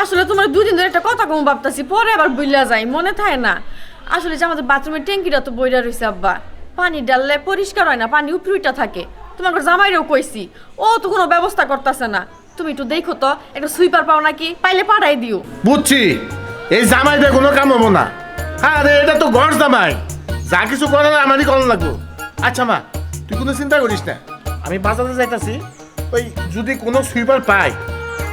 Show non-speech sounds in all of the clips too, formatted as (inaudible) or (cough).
আসলে তোমার দুদিন ধরে একটা কথা কম ভাবতাছি পরে আবার বুইলা যাই মনে থাকে না। আসলে যে আমাদের বাথরুমের ট্যাঙ্কিটা তো বইরা রইছে আব্বা। পানি ডাললে পরিষ্কার হয় না পানি উপরিটা থাকে। তোমার জামাইরেও কইছি ও তো কোনো ব্যবস্থা করতেছে না। তুমি একটু দেখো তো একটা সুইপার পাও নাকি পাইলে পাঠাই দিও। বুঝছি এই জামাইটা কোনো কাম হব না। আরে এটা তো ঘর জামাই। যা কিছু করার আমারই করার লাগবো। আচ্ছা মা তুই কোনো চিন্তা করিস না। আমি বাজারে যাইতাছি ওই যদি কোনো সুইপার পাই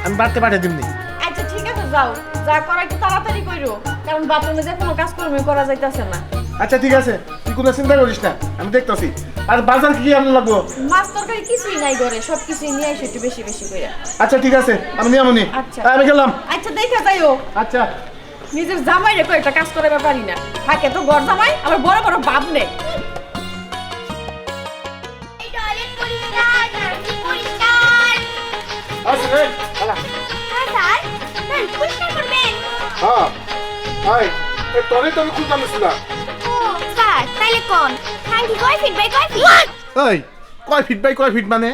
আমি বাড়তে পাঠিয়ে দিমনি। আচ্ছা ঠিক আছে যাও। যা করা একটু তাড়াতাড়ি কইরো। কারণ বাথরুমে যে কোনো কাজ কর্মে করা যাইতাছে না। আচ্ছা ঠিক আছে। তুই কোনো চিন্তা করিস না আমি দেখতাছি। আর বাজার কি আনতে লাগবো? মাছ তরকারি কিছুই নাই ঘরে সব কিছুই নিয়ে আসো একটু বেশি বেশি করে আচ্ছা ঠিক আছে আমি নিয়ে আমনি। আচ্ছা। আমি গেলাম। আচ্ছা দেখা যাইও আচ্ছা। নিজের জামাই রেখো একটা কাজ করে পারি না। থাকে তো ঘর জামাই আবার বড় বড় ভাব নেই হ্যাঁ হ্যাঁ এ তোরে তো আমি খুঁজতাম না। স্যার তাইলে কোন? থ্যাংক কয় ফিট বাই কয় ফিট? এই কয় ফিট বাই কয় ফিট মানে?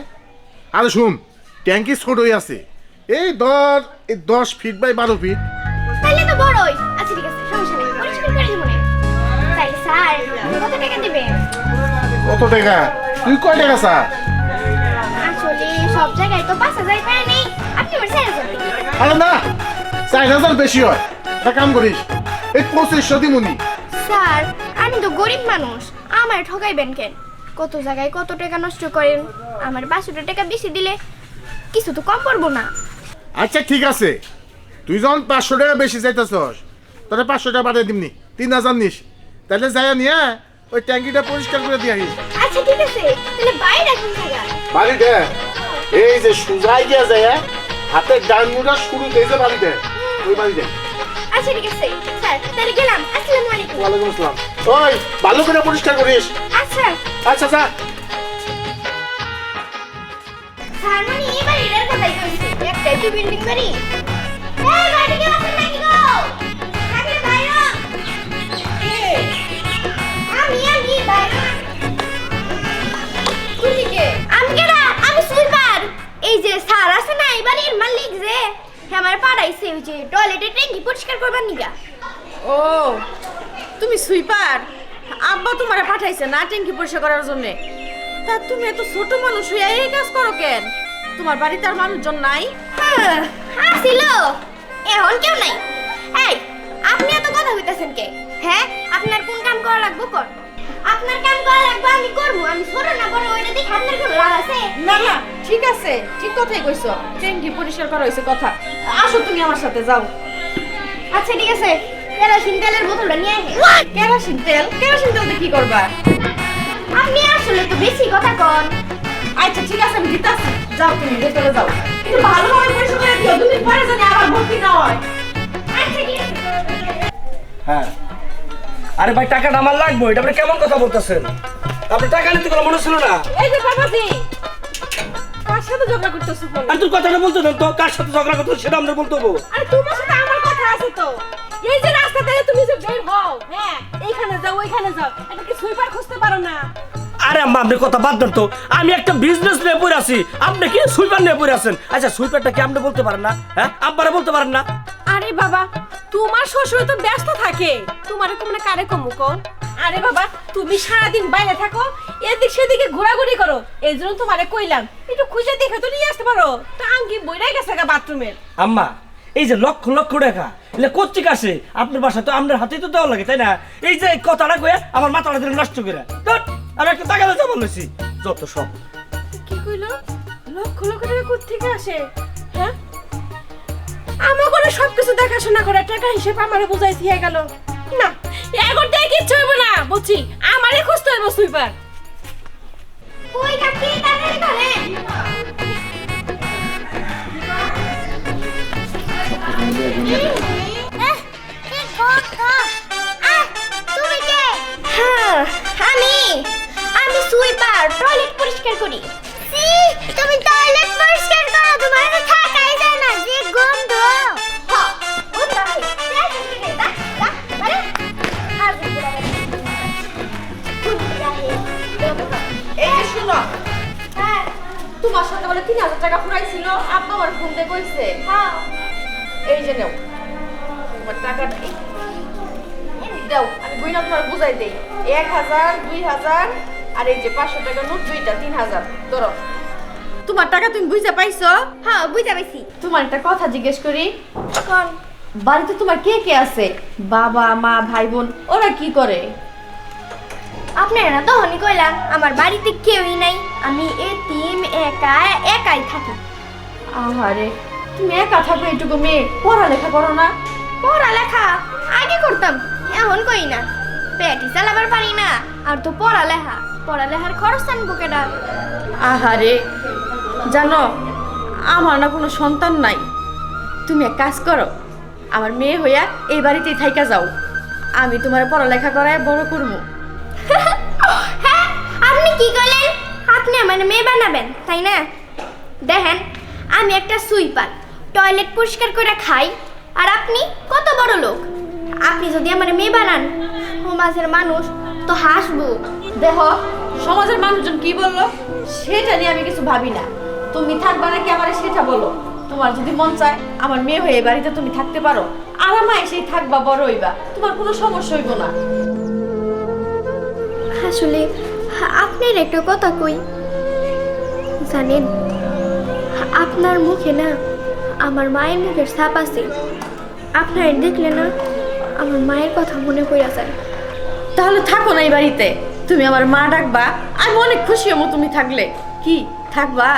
আরে শুন ট্যাঙ্কি ছোটই আছে। এই ধর এই দশ ফিট বাই বারো ফিট। তাইলে তো বড়ই। আচ্ছা ঠিক আছে সমস্যা নেই। পরিষ্কার করে দিব না তাইলে স্যার কত টাকা দিবেন? কত টাকা? তুই কয় টাকা স্যার? সব জায়গায় তো পাঁচ হাজার টাকা নেই। আপনি আমার চার হাজার আরে না চার হাজার বেশি হয়। একটা কাম করিস এই পঁচিশশো দিমুনি। স্যার আমি তো গরিব মানুষ। আমার ঠকাইবেন কেন? কত জায়গায় কত টাকা নষ্ট করেন? আমার পাঁচশো টাকা বেশি দিলে কিছু তো কম পড়ব না। আচ্ছা ঠিক আছে। তুই যখন পাঁচশো টাকা বেশি চাইতেছস তাহলে পাঁচশো টাকা বাড়িয়ে দিমনি। তিন হাজার নিস। তাহলে যাই নিয়ে ওই ট্যাঙ্কিটা পরিষ্কার করে দিয়ে আচ্ছা ঠিক আছে। তাহলে বাইরে রাখুন বাড়িতে? এই যে সুজাই গিয়া যায় হাতের ডান মুড়া শুরু দিয়েছে বাড়িতে ওই বাড়িতে আচ্ছা ঠিক আছে। স্যার তাহলে গেলাম। আসসালামু আলাইকুম। ওয়ালাইকুম আসসালাম। ওই ভালো করে পরিষ্কার করিস। আচ্ছা। আচ্ছা স্যার। মানে কথাই কইছি একটা কি বিল্ডিং বাড়ি? এই বাড়ি আছেন নাকি গো? থাকলে বাইরে। আমি আমি বাইরে যে স্যার আছে না এই বাড়ির মালিক যে হ্যাঁ আমার পাড়াইছে ওই যে টয়লেটের ট্যাঙ্কি পরিষ্কার করবার নিগা। ও তুমি সুইপার? আব্বা তোমারে পাঠাইছে না ট্যাঙ্কি পরিষ্কার করার জন্য। তা তুমি এত ছোট মানুষ হইয়া এই কাজ করো কেন? তোমার বাড়িতে আর মানুষজন নাই? হ্যাঁ আসিল। এখন কেউ নাই। এই আপনি এত কথা কইতাছেন কে? হ্যাঁ আপনার কোন কাম করা লাগবে কর। আপনার কাম করা লাগবে আমি করব। আমি ছোট না বড় ওইটা দেখে আপনার কোনো লাভ আছে? না না ঠিক আছে ঠিক কথাই কইছো। ট্যাঙ্কি পরিষ্কার করা হয়েছে কথা। আসো তুমি আমার সাথে যাও। আচ্ছা ঠিক আছে। কেরোসিন তেলের বোতলটা নিয়ে আসে। কেরোসিন তেল? কেরোসিন তেল দিয়ে কি করবা? আপনি আসলে তো বেশি কথা কন। আচ্ছা ঠিক আছে আমি দিতাছি। যাও তুমি ভেতরে যাও। কিন্তু ভালোভাবে পরিষ্কার করে দিও তুমি পরে জানি আবার ভর্তি না হয়। আচ্ছা ঠিক আছে। হ্যাঁ। আরে ভাই টাকাটা আমার লাগবে এটা আপনি কেমন কথা বলতেছেন? আপনি টাকা নিতে কোনো মনে ছিল না? এই যে বাবাজি কার সাথে ঝগড়া করতেছো বলো? আর তোর কথাটা বলতে না তো কার সাথে ঝগড়া করতে সেটা আমরা বলতে হবে। আরে তোমার সাথে আমার কথা আছে তো। এই যে রাস্তা থেকে তুমি যে বের হও হ্যাঁ এইখানে যাও ওইখানে যাও এটা কি সুইপার খুঁজতে পারো না? আরে আম্মা আপনি কথা বাদ দেন তো। আমি একটা বিজনেস নিয়ে পড়ে আছি। আপনি কি সুইপার নিয়ে পড়ে আছেন? আচ্ছা সুইপারটা কি আপনি বলতে পারেন না? হ্যাঁ আব্বারা বলতে পারেন না। আরে বাবা তোমার শ্বশুর তো ব্যস্ত থাকে। তোমার কোমনে কারে কমু কও আরে বাবা তুমি সারাদিন বাইরে থাকো এদিক সেদিকে ঘোরাঘুরি করো। এই জন্য তোমারে কইলাম একটু খুঁজে দেখে তো নিয়ে আসতে পারো। তো আঙ্গি বইরাই গেছে গা বাথরুমের আম্মা এই যে লক্ষ লক্ষ টাকা এলে কোথেকে আসে? আপনার বাসা তো আপনার হাতেই তো দেওয়া লাগে তাই না? এই যে কথাটা কয়ে আমার মাথাটা নষ্ট করে। ধুর, আমি একটা টাকা দিতে বলেছি যত সব। কি কইলো? লক্ষ লক্ষ টাকা কোথেকে আসে? হ্যাঁ? আমার করে সবকিছু দেখাশোনা করে টাকা হিসেব আমারে বুঝাই দিয়ে গেল। না এখন থেকে কিচ্ছু হইব না বুঝছি? আমারে খুঁজতে হইব সুইপার। কই কাকি তাড়াতাড়ি করেন সাথে বলে তিন হাজার টাকা ফুরাইছিল। ফোন দিয়ে কইছে হ্যাঁ এই যে নাও। তোমার টাকাটা দাও আমি বইনা তোমার বুঝাই দেই। এক হাজার দুই হাজার আর এই যে পাঁচশো টাকা নোট দুইটা তিন হাজার। ধরো। তোমার টাকা তুমি বুঝতে পাইছো? হ্যাঁ বুঝতে পাইছি। তোমার একটা কথা জিজ্ঞেস করি। কোন? বাড়িতে তোমার কে কে আছে? বাবা মা ভাই বোন ওরা কি করে? আপনারা না তখনই কইলাম আমার বাড়িতে কেউই নাই আমি এতিম একা একাই থাকি। আহারে তুমি একা থাকো এইটুকু মেয়ে পড়ালেখা করো না। পড়ালেখা? আগে করতাম এখন কই না। পেটি চালাবার পারি না আর তো পড়ালেখা। পড়ালেখার খরচ আনব কেডা? আহারে জানো আমার না কোনো সন্তান নাই। তুমি এক কাজ করো আমার মেয়ে হইয়া এই বাড়িতেই থাইকা যাও। আমি তোমার পড়ালেখা করায় বড় করব (laughs) হ্যাঁ আপনি কি করলেন? আপনি আমার মেয়ে বানাবেন, তাই না? দেখেন, আমি একটা সুইপার, টয়লেট পরিষ্কার করে খাই, আর আপনি কত বড় লোক। আপনি যদি আমার মেয়ে বানান, সমাজের মানুষ তো হাসবো। দেহ, সমাজের মানুষজন কি বলল? সেটা নিয়ে আমি কিছু ভাবি না। তুমি থাকবা নাকি আমার সেটা বলো? তোমার যদি মন চায়, আমার মেয়ে হয়ে বাড়িতে তুমি থাকতে পারো। আরামা এসেই থাকবা বড় হইবা। তোমার কোনো সমস্যা হইব না। আসলে আপনার একটা কথা কই? জানেন আপনার মুখে না আমার মায়ের মুখের ছাপ আছে। আপনার দেখলে না আমার মায়ের কথা মনে পড়ে যায়। তাহলে থাকো না এই বাড়িতে। তুমি আমার মা ডাকবা আমি অনেক খুশি হব তুমি থাকলে। কি থাকবা?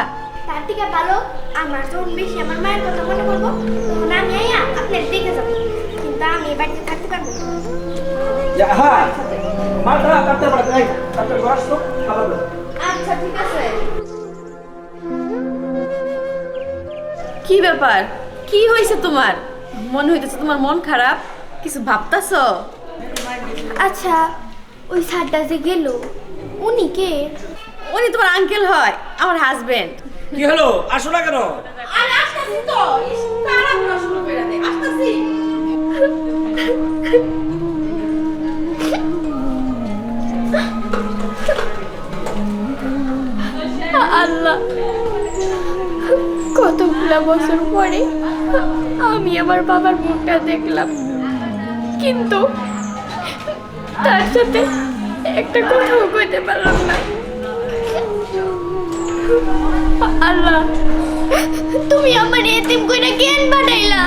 তার থেকে ভালো আমার যখন বেশি আমার মায়ের কথা মনে করব তখন আমি আইয়া আপনার দেখে যাব। কিন্তু আমি এই বাড়িতে থাকতে পারব হ্যাঁ। মাথা কাটতে পারে। এই কাটতে বস তো আচ্ছা ঠিক আছে। কি ব্যাপার? কি হয়েছে তোমার? মনে হইতেছে তোমার মন খারাপ। কিছু ভাবতাছো? আচ্ছা ওই স্যারটা যে গেল উনি কে? উনি তোমার আঙ্কেল হয় আমার হাজবেন্ড কি হলো? আসো না কেন? আরে আসতাছি তো। তাড়াহুড়ো শুরু কইরা দে আসতাছি। আল্লাহ, কতগুলা বছর পরে আমি আমার বাবার মুখটা দেখলাম। কিন্তু তার সাথে একটা কথাও কইতে পারলাম না। আল্লাহ, তুমি আমার এতিম কইরা জ্ঞান বানাইলা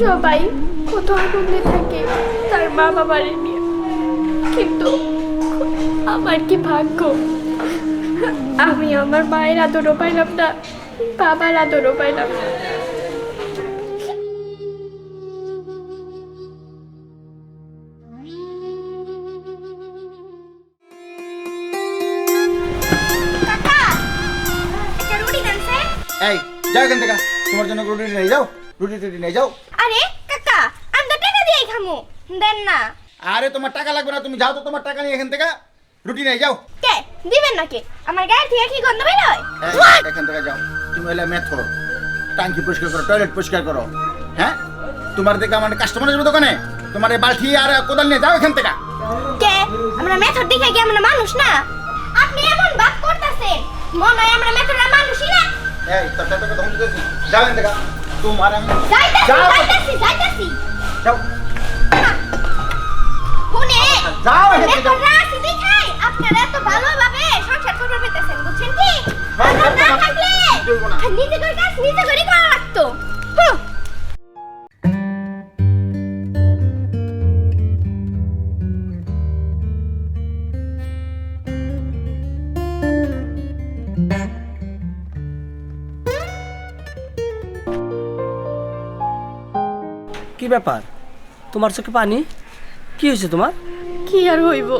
সবাই কত আনন্দে থাকে তার মা বাবারে নিয়ে। কিন্তু আমার কি ভাগ্য? আমি আমার মায়ের আদরও পাইলাম না বাবার আদরও পাইলাম না। এই যাও এখান থেকে। তোমার জন্য রুটি নিয়ে যাও রুটি টুটি নিয়ে যাও। আরে কাকা আমি তো টাকা দিয়ে খামু। দেন না। আরে তোমার টাকা লাগবে না তুমি যাও তো তোমার টাকা নিয়ে এখান থেকে। রুটি নিয়ে যাও। কে? দিবেন নাকি? আমার গায়ের থেকে কি গন্ধ বের হয়? এখান থেকে যাও। তুমি হলে মেথর টাঙ্কি পরিষ্কার করো টয়লেট পরিষ্কার করো। হ্যাঁ? তোমার দেখে আমার কাস্টমার আসবে দোকানে? তোমার এই বালতি আর কোদাল নিয়ে যাও এখান থেকে। কে? আমরা মেথর দেখে কি আমরা মানুষ না? আপনি এমন বাপ করতেছেন। মনে হয় আমরা মেথররা মানুষই না। এই তোর টাকা ধমক দিতেছি যাও এখান থেকে। তোমার আমি যাইতাছি যাও। যাইতাছি যাইতাছি। যাও। শুনে। যাও এখান থেকে। আপনারা এত ভালোভাবে সংসার পেতেছেন বুঝছেন কি? হ্যাঁ, আমরা না হ্যাঁ, থাকলে নিজে করে কাজ নিজে করে করা লাগতো। কি ব্যাপার? তোমার চোখে পানি? কি হয়েছে তোমার? কি আর হইব?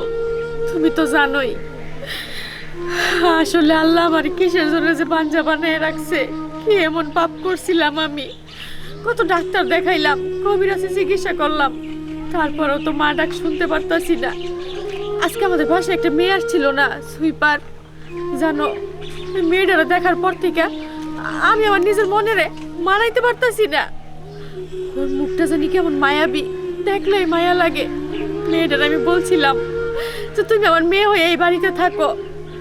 তুমি তো জানোই। আসলে আল্লাহ আমার কিসের জন্য যে পাঞ্জা বানিয়ে রাখছে? কি এমন পাপ করছিলাম আমি? কত ডাক্তার দেখাইলাম কবিরাজে চিকিৎসা করলাম। তারপরেও তো মা ডাক শুনতে পারতাছি না। আজকে আমাদের বাসায় একটা মেয়ে আসছিল না, সুইপার। জানো মেয়েটারা দেখার পর থেকে আমি আমার নিজের মনেরে মানাইতে পারতাছি না। ওর মুখটা জানি কেমন মায়াবী, দেখলেই মায়া লাগে। মেয়েটার আমি বলছিলাম যে তুমি আমার মেয়ে হয়ে এই বাড়িতে থাকো।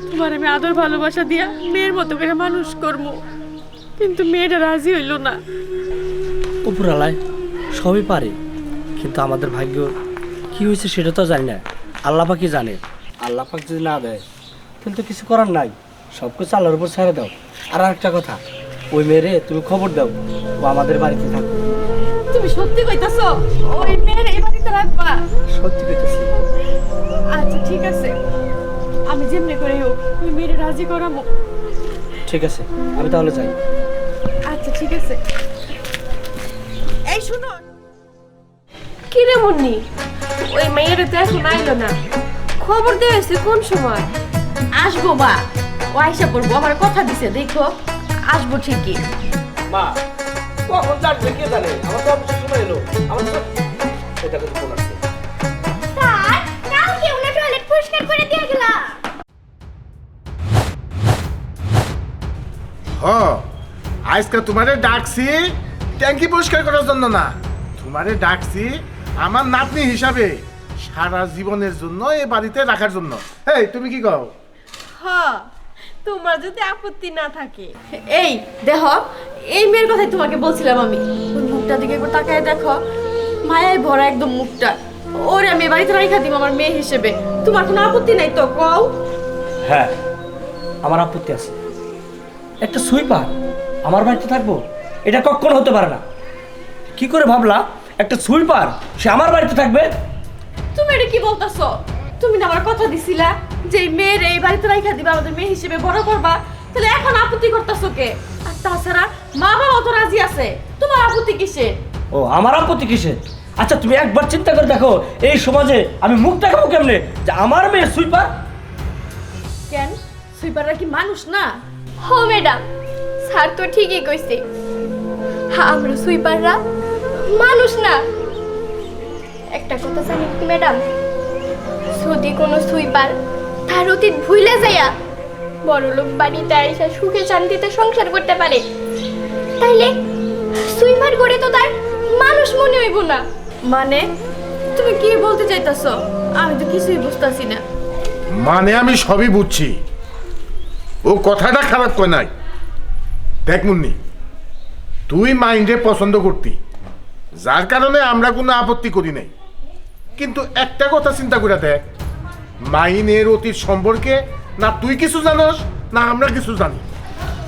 তোমার আমি আদর ভালোবাসা দিয়া মেয়ের মতো করে মানুষ করব। কিন্তু মেয়েটা রাজি হইল না। উপরালায় সবই পারে কিন্তু আমাদের ভাগ্য কি হয়েছে সেটা তো জানি না। আল্লাহ পাকি জানে? আল্লাহ পাক যদি না দেয় কিন্তু কিছু করার নাই। সব কিছু আল্লাহর উপর ছেড়ে দাও। আর একটা কথা ওই মেয়েরে তুমি খবর দাও ও আমাদের বাড়িতে থাকবে। তুমি সত্যি কইতাছ? ওই মেয়ের এই বাড়িতে রাখবা। রাজি করাবো? ঠিক আছে আমি তাহলে যাই। আচ্ছা ঠিক আছে। এই শুনো। কি রে মুন্নি? ওই মেয়ের তো এখন আইলো না। খবর দিয়েছে কোন সময়? আসব মা। ও আইসা পড়ব আমার কথা দিছে দেখো। আসব ঠিকই। মা কখন জানবে কে জানে? আমার তো অফিসের সময় এলো। আমার তো এটা কিন্তু ফোন আসছে হ আজকে তোমারে ডাকছি ট্যাঙ্কি পরিষ্কার করার জন্য না। তোমারে ডাকছি আমার নাতনি হিসাবে সারা জীবনের জন্য এই বাড়িতে রাখার জন্য। এই তুমি কি কও? হ্যাঁ তোমার যদি আপত্তি না থাকে। এই দেখো এই মেয়ের কথাই তোমাকে বলছিলাম আমি। ওর মুখটা দিকে একবার তাকায় দেখো। মায়ায় ভরা একদম মুখটা। ওরে আমি বাড়িতে রাখা দিব আমার মেয়ে হিসেবে। তোমার কোনো আপত্তি নাই তো কও? হ্যাঁ আমার আপত্তি আছে। একটা সুইপার আমার বাড়িতে থাকব এটা কখনো হতে পারে না। কি করে ভাবলা একটা সুইপার সে আমার বাড়িতে থাকবে? তুমি এটা কি বলতাছো? তুমি না আমার কথা দিছিলা যে এই মেয়ের এই বাড়িতে রাখা দিবা আমাদের মেয়ে হিসেবে বড় করবা। তাহলে এখন আপত্তি করতাছো কে? আর তাছাড়া মা বাবা তো রাজি আছে। তোমার আপত্তি কিসে ও আমার আপত্তি কিসে আচ্ছা তুমি একবার চিন্তা করে দেখো এই সমাজে আমি মুখ দেখাবো কেমনে যে আমার মেয়ে সুইপার? কেন? সুইপাররা কি মানুষ না? হো ম্যাডাম। স্যার তো ঠিকই কইছে। হ্যাঁ আমরা সুইপাররা মানুষ না। একটা কথা জানি ম্যাডাম? যদি কোনো সুইপার তার অতীত ভুলে যাইয়া বড় লোক বাড়িতে এসে সুখে শান্তিতে সংসার করতে পারে তাইলে সুইপার করে তো তার মানুষ মনে হইব না। মানে? তুমি কি বলতে চাইতাছো? আমি তো কিছুই বুঝতাছি না। মানে আমি সবই বুঝছি। ও কথাটা খারাপ কয় নাই। দেখ মুন্নি তুই মাইন্ডে পছন্দ করতি যার কারণে আমরা কোনো আপত্তি করি নাই। কিন্তু একটা কথা চিন্তা করে দেখ মাইনের অতীত সম্পর্কে না তুই কিছু জানোস না আমরা কিছু জানি।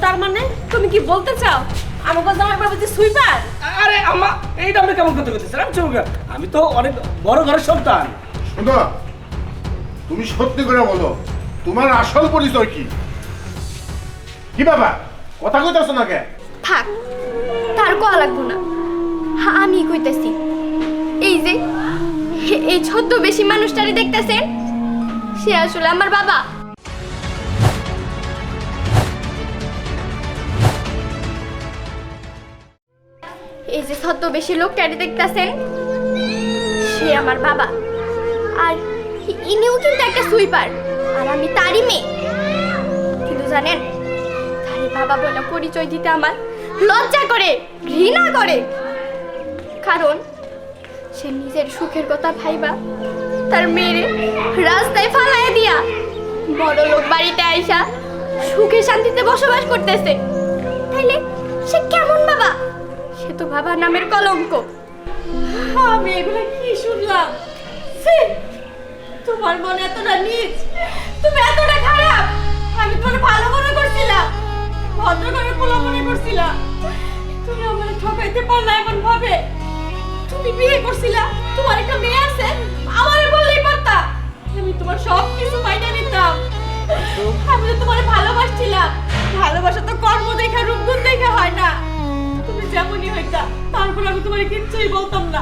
তার মানে তুমি কি বলতে চাও আমাকে জামাই বাবা যে সুইপার? আরে আমা এইটা আমরা কেমন কথা করতেছি আমি চমকে আমি তো অনেক বড় ঘরের সন্তান। শোনো তুমি সত্যি করে বলো তোমার আসল পরিচয় কি? কি বাবা কথা কইতাছো না কে? থাক, তার কোয়া লাগবো না। আমি কইতাছি। এই যে এই ছোট্ট বেশি মানুষটারে দেখতেছেন? সে আসলে আমার বাবা। এই যে ছোট্ট বেশি লোকটারে দেখতেছেন? সে আমার বাবা। আর ইনিও কিন্তু একটা সুইপার। আর আমি তারই মেয়ে। কিন্তু জানেন বাবা বলে পরিচয় দিতে আমার লজ্জা করে, ঘৃণা করে। কারণ সে নিজের সুখের কথা ভাইবা, তার মেয়েরে রাস্তায় ফালায় দিয়া বড় লোক বাড়িতে আইসা সুখে শান্তিতে বসবাস করতেছে। তাইলে সে কেমন বাবা? সে তো বাবা নামের কলঙ্ক। আমি এগুলো কি শুনলাম? তোমার মনে এতটা নিচ, তুমি এতটা খারাপ, আমি তোমার ভালো মনে করছিলাম। ভদ্র করে করছিলাম তুমি আমার ঠকাইতে পারলা এমন ভাবে তুমি বিয়ে করছিলা, তোমার একটা মেয়ে আছে, আমারে বললেই পারতা। আমি তোমার সব কিছু মাইনা নিতাম। আমি তো তোমার ভালোবাসছিলাম। ভালোবাসা তো কর্ম দেখা রূপগুণ দেখা হয় না। তুমি যেমনই হইতা, তারপর আমি তোমার কিচ্ছুই বলতাম না।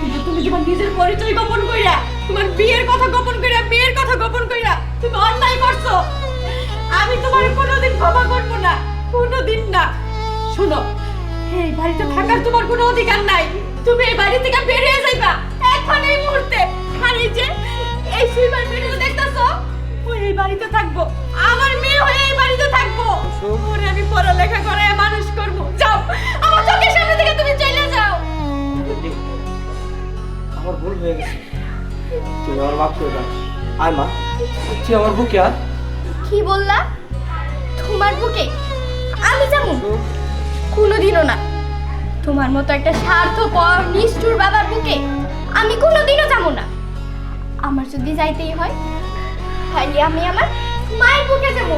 কিন্তু তুমি তোমার নিজের পরিচয় গোপন কইরা, তোমার বিয়ের কথা গোপন কইরা, মেয়ের কথা গোপন কইরা, তুমি অন্যায় করছ। আমি তোমার কোনোদিন ক্ষমা করব না, কোনোদিন না। শোনো, এই বাড়িতে থাকার তোমার কোনো অধিকার নাই। তুমি এই বাড়ি থেকে বেরিয়ে যাইবা, এখন এই মুহূর্তে। আর এই যে, এই সুইপার মেয়েটা দেখতাছো? ও এই বাড়িতে থাকব। আমার মেয়ে হয়ে এই বাড়িতে থাকব। ওরে, আমি পড়ালেখা করে মানুষ করব। যাও, আমার চোখের সামনে থেকে তুমি চলে যাও। আমার ভুল হয়ে গেছে। তুই আমার মাফ করে দাও। আয় মা, তুই আমার বুকে আর কি বললা? তোমার বুকে আমি যাব কোনোদিনও না। তোমার মতো একটা স্বার্থপর, নিষ্ঠুর বাবার বুকে আমি কোনোদিনও যাব না। আমার যদি যাইতেই হয় তাহলে আমি আমার মায়ের বুকে যাব।